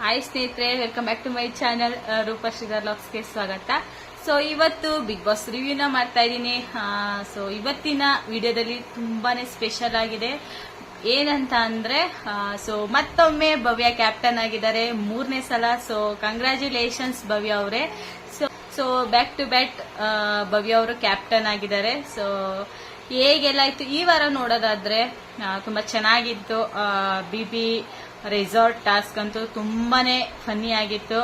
Hi ಸ್ನೇಹಿತರೆ welcome back to my channel Roopa Sridhar ಲಾಕ್ಸ್ಗೆ ಸ್ವಾಗತ. So ಇವತ್ತು ಬಿಗ್ ಬಾಸ್ ರಿವ್ಯೂನ ಮಾಡ್ತಾ ಇದ್ದೀನಿ. ಸೊ ಇವತ್ತಿನ ವಿಡಿಯೋದಲ್ಲಿ ತುಂಬಾನೇ ಸ್ಪೆಷಲ್ ಆಗಿದೆ. ಏನಂತ ಅಂದ್ರೆ ಸೊ ಮತ್ತೊಮ್ಮೆ ಭವ್ಯ ಕ್ಯಾಪ್ಟನ್ ಆಗಿದ್ದಾರೆ. ಮೂರನೇ ಸಲ ಸೊ ಕಂಗ್ರ್ಯಾಚುಲೇಷನ್ಸ್ ಭವ್ಯ ಅವರೇ. So so back to back Bhavya ಅವರು ಕ್ಯಾಪ್ಟನ್ ಆಗಿದ್ದಾರೆ. ಸೊ ಹೇಗೆಲ್ಲ ಇತ್ತು? ಈ ವಾರ ನೋಡೋದಾದ್ರೆ ತುಂಬ ಚೆನ್ನಾಗಿತ್ತು. ಬಿ ಬಿ ರೆಸಾರ್ಟ್ ಟಾಸ್ಕ್ ಅಂತೂ ತುಂಬಾನೇ ಫನ್ನಿ ಆಗಿತ್ತು.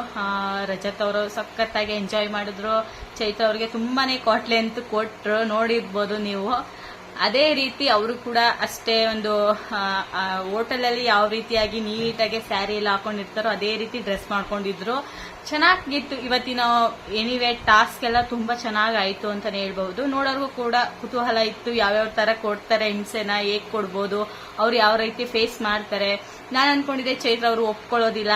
ರಜತ್ ಅವರು ಸಖತ್ತಾಗಿ ಎಂಜಾಯ್ ಮಾಡಿದ್ರು. ಚೈತ್ರ ಅವ್ರಿಗೆ ತುಂಬಾನೇ ಕಾಟ್ಲೆ ಅಂತೂ ಕೊಟ್ಟರು ನೋಡಿರ್ಬೋದು ನೀವು. ಅದೇ ರೀತಿ ಅವರು ಕೂಡ ಅಷ್ಟೇ ಒಂದು ಹೋಟೆಲಲ್ಲಿ ಯಾವ ರೀತಿಯಾಗಿ ನೀಟಾಗಿ ಸ್ಯಾರಿ ಎಲ್ಲ ಹಾಕೊಂಡಿರ್ತಾರೋ ಅದೇ ರೀತಿ ಡ್ರೆಸ್ ಮಾಡ್ಕೊಂಡಿದ್ರು. ಚೆನ್ನಾಗಿತ್ತು ಇವತ್ತಿನ ಎನಿವೇ ಟಾಸ್ಕ್ ಎಲ್ಲ ತುಂಬಾ ಚೆನ್ನಾಗಾಯ್ತು ಅಂತಾನೆ ಹೇಳ್ಬಹುದು. ನೋಡೋರ್ಗೂ ಕೂಡ ಕುತೂಹಲ ಇತ್ತು. ಯಾವ್ಯಾವ ತರ ಕೊಡ್ತಾರೆ ಹಿಂಸೆನ, ಹೇಗ್ ಕೊಡ್ಬೋದು, ಅವ್ರು ಯಾವ ರೀತಿ ಫೇಸ್ ಮಾಡ್ತಾರೆ. ನಾನು ಅನ್ಕೊಂಡಿದ್ದೆ ಚೈತ್ರ ಅವರು ಒಪ್ಕೊಳ್ಳೋದಿಲ್ಲ.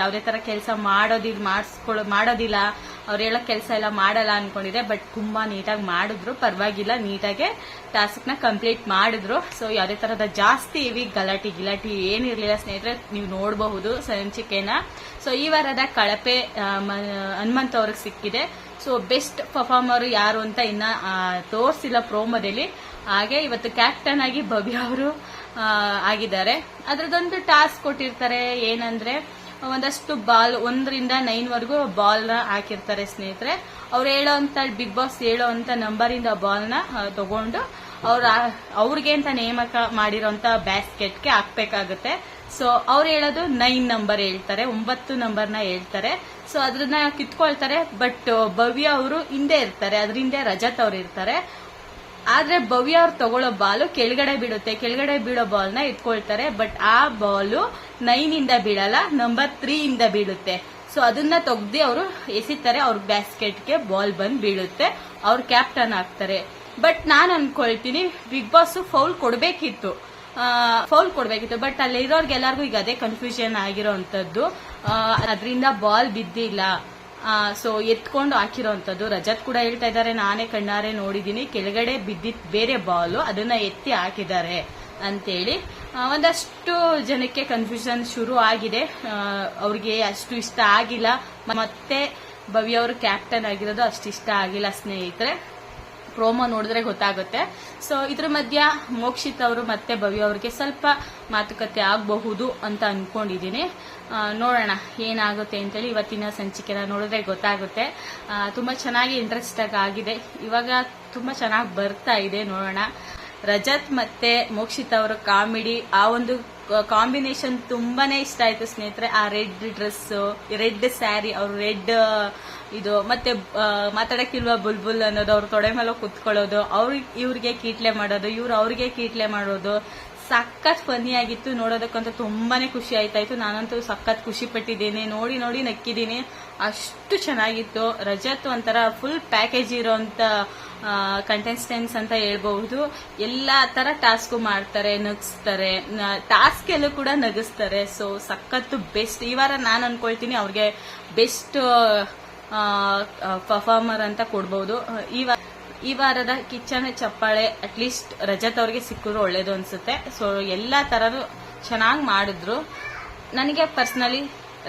ಯಾವುದೇ ತರ ಕೆಲಸ ಮಾಡೋದಿಲ್ಲ ಮಾಡಿಸ್ಕೊಳ್ಳೋ ಮಾಡೋದಿಲ್ಲ. ಅವ್ರು ಹೇಳೋ ಕೆಲಸ ಎಲ್ಲ ಮಾಡಲ್ಲ ಅನ್ಕೊಂಡಿದ್ದೆ ಬಟ್ ತುಂಬಾ ನೀಟಾಗಿ ಮಾಡಿದ್ರು. ಪರವಾಗಿಲ್ಲ, ನೀಟಾಗೆ ಟಾಸ್ಕ್ನ ಕಂಪ್ಲೀಟ್ ಮಾಡಿದ್ರು. ಸೊ ಯಾವುದೇ ತರದ ಜಾಸ್ತಿ ಇವಿ ಗಲಾಟಿ, ಗಿಲಾಟಿ ಏನಿರಲಿಲ್ಲ ಸ್ನೇಹಿತರೆ, ನೀವು ನೋಡಬಹುದು ಸಂಚಿಕೆನ ಸೊ ಈ ವಾರದ ಕಳಪೆ ಹನುಮಂತ ಅವ್ರಿಗೆ ಸಿಕ್ಕಿದೆ. ಸೊ ಬೆಸ್ಟ್ ಪರ್ಫಾರ್ಮರ್ ಯಾರು ಅಂತ ಇನ್ನ ತೋರ್ಸಿಲ್ಲ ಪ್ರೋಮೋದಲ್ಲಿ ಹಾಗೆ ಇವತ್ತು ಕ್ಯಾಪ್ಟನ್ ಆಗಿ ಭವ್ಯ ಅವರು ಆಗಿದ್ದಾರೆ. ಅದರದೊಂದು ಟಾಸ್ಕ್ ಕೊಟ್ಟಿರ್ತಾರೆ ಏನಂದ್ರೆ ಒಂದಷ್ಟು ಬಾಲ್ ಒಂದರಿಂದ ಬಾಲ್ನ ಹಾಕಿರ್ತಾರೆ ಸ್ನೇಹಿತರೆ. ಅವ್ರು ಹೇಳೋ ಅಂತ, ಬಿಗ್ ಬಾಸ್ ಹೇಳೋ ಅಂತ ನಂಬರ್ ಇಂದ ಬಾಲ್ನ ತಗೊಂಡು ಅವ್ರ, ಅವ್ರಿಗೆ ಅಂತ ನೇಮಕ ಮಾಡಿರೋಂತ ಬ್ಯಾಸ್ಕೆಟ್ಗೆ ಹಾಕ್ಬೇಕಾಗುತ್ತೆ. ಸೊ, ಅವ್ರು ಹೇಳೋದು ನೈನ್ ನಂಬರ್ ಹೇಳ್ತಾರೆ, ಒಂಬತ್ತು ನಂಬರ್ನ ಹೇಳ್ತಾರೆ. ಸೊ ಅದನ್ನ ಕಿತ್ಕೊಳ್ತಾರೆ, ಬಟ್ ಭವ್ಯ ಅವರು ಹಿಂದೆ ಇರ್ತಾರೆ, ಅದರಿಂದ ರಜತ್ ಅವ್ರು ಇರ್ತಾರೆ. ಆದ್ರೆ ಭವ್ಯ ಅವ್ರು ತಗೊಳ್ಳೋ ಬಾಲು ಕೆಳಗಡೆ ಬೀಳುತ್ತೆ. ಕೆಳಗಡೆ ಬೀಳೋ ಬಾಲ್ನ ಎತ್ಕೊಳ್ತಾರೆ ಬಟ್ ಆ ಬಾಲು ನೈನ್ ಇಂದ ಬೀಳಲ್ಲ ನಂಬರ್ ತ್ರೀ ಇಂದ ಬೀಳುತ್ತೆ. ಸೊ ಅದನ್ನ ತೆಗ್ದು ಅವರು ಎಸಿತಾರೆ. ಅವ್ರ ಬ್ಯಾಸ್ಕೆಟ್ಗೆ ಬಾಲ್ ಬಂದ್ ಬೀಳುತ್ತೆ. ಅವ್ರು ಕ್ಯಾಪ್ಟನ್ ಆಗ್ತಾರೆ. ಬಟ್ ನಾನು ಅನ್ಕೊಳ್ತೀನಿ ಬಿಗ್ ಬಾಸ್ ಫೌಲ್ ಕೊಡ್ಬೇಕಿತ್ತು. ಫೌಲ್ ಕೊಡ್ಬೇಕಿತ್ತು. ಬಟ್ ಅಲ್ಲಿ ಇರೋರ್ಗೆಲ್ಲರಿಗೂ ಈಗ ಅದೇ ಕನ್ಫ್ಯೂಷನ್ ಆಗಿರೋ ಅಂತದ್ದು ಅದರಿಂದ ಬಾಲ್ ಬಿದ್ದಿಲ್ಲ. ಸೊ ಎತ್ಕೊಂಡು ಹಾಕಿರೋಂಥದ್ದು. ರಜತ್ ಕೂಡ ಹೇಳ್ತಾ ಇದ್ದಾರೆ, ನಾನೇ ಕಣ್ಣಾರೆ ನೋಡಿದ್ದೀನಿ, ಕೆಳಗಡೆ ಬಿದ್ದಿದ್ ಬೇರೆ ಬಾಲು ಅದನ್ನ ಎತ್ತಿ ಹಾಕಿದ್ದಾರೆ ಅಂತೇಳಿ. ಒಂದಷ್ಟು ಜನಕ್ಕೆ ಕನ್ಫ್ಯೂಷನ್ ಶುರು ಆಗಿದೆ. ಅವ್ರಿಗೆ ಅಷ್ಟು ಇಷ್ಟ ಆಗಿಲ್ಲ. ಮತ್ತೆ ಭವ್ಯ ಅವರು ಕ್ಯಾಪ್ಟನ್ ಆಗಿರೋದು ಅಷ್ಟು ಇಷ್ಟ ಆಗಿಲ್ಲ, ಸ್ನೇಹಿತರೆ. ಪ್ರೋಮೋ ನೋಡಿದ್ರೆ ಗೊತ್ತಾಗುತ್ತೆ. ಸೊ ಇದ್ರ ಮಧ್ಯ ಮೋಕ್ಷಿತ್ ಅವರು ಮತ್ತೆ ಭವ್ಯ ಅವ್ರಿಗೆ ಸ್ವಲ್ಪ ಮಾತುಕತೆ ಆಗಬಹುದು ಅಂತ ಅನ್ಕೊಂಡಿದೀನಿ ಆ, ನೋಡೋಣ ಏನಾಗುತ್ತೆ ಅಂತೇಳಿ ಇವತ್ತಿನ ಸಂಚಿಕೆನ ನೋಡಿದ್ರೆ ಗೊತ್ತಾಗುತ್ತೆ. ತುಂಬಾ ಚೆನ್ನಾಗಿ ಇಂಟ್ರೆಸ್ಟ್ ಆಗಿದೆ. ಇವಾಗ ತುಂಬಾ ಚೆನ್ನಾಗಿ ಬರ್ತಾ ಇದೆ ನೋಡೋಣ. ರಜತ್ ಮತ್ತೆ ಮೋಕ್ಷಿತ್ ಅವರ ಕಾಮಿಡಿ ಆ ಒಂದು ಕಾಂಬಿನೇಷನ್ ತುಂಬಾನೇ ಇಷ್ಟ ಆಯ್ತು ಸ್ನೇಹಿತರೆ. ಆ ರೆಡ್ ಡ್ರೆಸ್ ರೆಡ್ ಸ್ಯಾರಿ ಅವ್ರ ರೆಡ್ ಇದು ಮತ್ತೆ ಮಾತಾಡಕ್ಕಿಲ್ವ ಬುಲ್ಬುಲ್ ಅನ್ನೋದು, ಅವ್ರ ತೊಡೆ ಮೇಲೆ ಕುತ್ಕೊಳ್ಳೋದು ಅವ್ರಿಗೆ ಇವ್ರಿಗೆ ಕೀಟ್ಲೆ ಮಾಡೋದು, ಇವ್ರು ಅವ್ರಿಗೆ ಕೀಟ್ಲೆ ಮಾಡೋದು. ಸಖತ್ ಫನಿ ಆಗಿತ್ತು, ನೋಡೋದಕ್ಕಂತೂ ತುಂಬಾನೇ ಖುಷಿ ಆಯ್ತಾಯ್ತು. ನಾನಂತೂ ಸಖತ್ ಖುಷಿ ಪಟ್ಟಿದ್ದೀನಿ. ನೋಡಿ ನೋಡಿ ನಕ್ಕಿದ್ದೀನಿ. ಅಷ್ಟು ಚೆನ್ನಾಗಿತ್ತು. ರಜತ್ ಒಂಥರ ಫುಲ್ ಪ್ಯಾಕೇಜ್ ಇರೋಂತ ಕಂಟೆಸ್ಟೆಂಟ್ಸ್ ಅಂತ ಹೇಳ್ಬಹುದು. ಎಲ್ಲಾ ತರ ಟಾಸ್ಕ್ ಮಾಡ್ತಾರೆ, ನಗಿಸ್ತಾರೆ. ಟಾಸ್ಕ್ ಎಲ್ಲೂ ಕೂಡ ನಗಿಸ್ತಾರೆ. ಸೊ ಸಖತ್ತು ಬೆಸ್ಟ್ ಈ ವಾರ ನಾನು ಅನ್ಕೊಳ್ತೀನಿ ಅವ್ರಿಗೆ ಬೆಸ್ಟ್ ಪರ್ಫಾರ್ಮರ್ ಅಂತ ಕೊಡ್ಬೋದು. ಈ ವಾರ ಈ ವಾರದ ಕಿಚನ್ ಚಪ್ಪಾಳೆ ಅಟ್ಲೀಸ್ಟ್ ರಜತ್ ಅವ್ರಿಗೆ ಸಿಕ್ಕಿದ್ರು ಒಳ್ಳೇದು ಅನ್ಸುತ್ತೆ. ಸೊ ಎಲ್ಲಾ ತರನು ಚೆನ್ನಾಗಿ ಮಾಡಿದ್ರು. ನನಗೆ ಪರ್ಸನಲಿ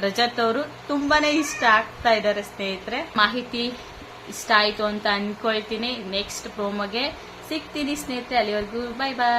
ರಜತ್ ಅವರು ತುಂಬಾನೇ ಇಷ್ಟ ಆಗ್ತಾ ಇದ್ದಾರೆ ಸ್ನೇಹಿತರೆ. ಮಾಹಿತಿ ಇಷ್ಟ ಆಯ್ತು ಅಂತ ಅನ್ಕೊಳ್ತೀನಿ. ನೆಕ್ಸ್ಟ್ ಪ್ರೋಮೋಗೆ ಸಿಗ್ತೀನಿ ಸ್ನೇಹಿತರೆ. ಅಲ್ಲಿವರೆಗೂ ಬೈ ಬಾಯ್